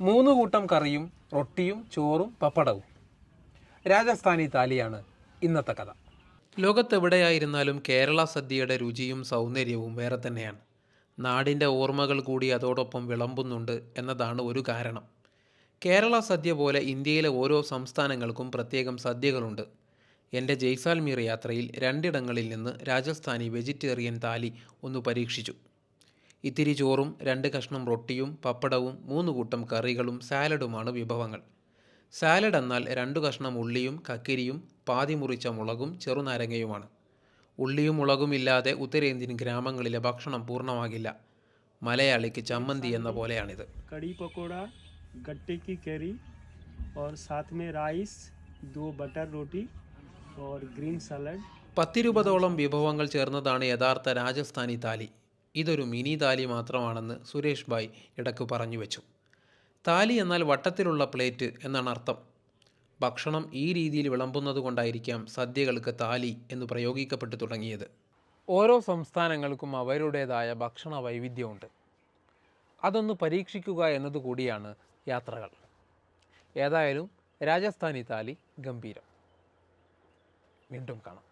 മൂന്ന് കൂട്ടം കറിയും റൊട്ടിയും ചോറും പപ്പടവും. രാജസ്ഥാനി താലിയാണ് ഇന്നത്തെ കഥ. ലോകത്തെവിടെയായിരുന്നാലും കേരള സദ്യയുടെ രുചിയും സൗന്ദര്യവും വേറെ തന്നെയാണ്. നാടിന്റെ ഓർമ്മകൾ കൂടി അതോടൊപ്പം വിളമ്പുന്നുണ്ട് എന്നതാണ് ഒരു കാരണം. കേരള സദ്യ പോലെ ഇന്ത്യയിലെ ഓരോ സംസ്ഥാനങ്ങൾക്കും പ്രത്യേകം സദ്യകളുണ്ട്. എന്റെ ജയ്സാൽമീർ യാത്രയിൽ രണ്ടിടങ്ങളിൽ നിന്ന് രാജസ്ഥാനി വെജിറ്റേറിയൻ താലി ഒന്ന് പരീക്ഷിച്ചു. ഇത്തിരി ചോറും രണ്ട് കഷ്ണം റൊട്ടിയും പപ്പടവും മൂന്ന് കൂട്ടം കറികളും സാലഡുമാണ് വിഭവങ്ങൾ സാലഡ് എന്നാൽ രണ്ടു കഷ്ണം ഉള്ളിയും കക്കിരിയും പാതി മുറിച്ച മുളകും ചെറുനാരങ്ങയുമാണ് ഉള്ളിയും മുളകും ഇല്ലാതെ ഉത്തരേന്ത്യൻ ഗ്രാമങ്ങളിലെ ഭക്ഷണം പൂർണ്ണമാകില്ല മലയാളിക്ക് ചമ്മന്തി എന്ന പോലെയാണിത് कड़ी पकोड़ा गट्टे की करी और साथ में राइस दो बटर रोटी और ग्रीन सलाद പത്തിരുപതോളം വിഭവങ്ങൾ ചേർന്നതാണ് യഥാർത്ഥ രാജസ്ഥാനി താലി ഇതൊരു മിനി താലി മാത്രമാണെന്ന് സുരേഷ് ഭായ് ഇടയ്ക്ക് പറഞ്ഞു വെച്ചു. താലി എന്നാൽ വട്ടത്തിലുള്ള പ്ലേറ്റ് എന്നാണ് അർത്ഥം. ഭക്ഷണം ഈ രീതിയിൽ വിളമ്പുന്നത് കൊണ്ടായിരിക്കാം സദ്യകൾക്ക് താലി എന്ന് പ്രയോഗിക്കപ്പെട്ടു തുടങ്ങിയത്. ഓരോ സംസ്ഥാനങ്ങൾക്കും അവരുടേതായ ഭക്ഷണ വൈവിധ്യമുണ്ട്. അതൊന്ന് പരീക്ഷിക്കുക എന്നതുകൂടിയാണ് യാത്രകൾ. ഏതായാലും രാജസ്ഥാനി താലി ഗംഭീരം. വീണ്ടും കാണാം.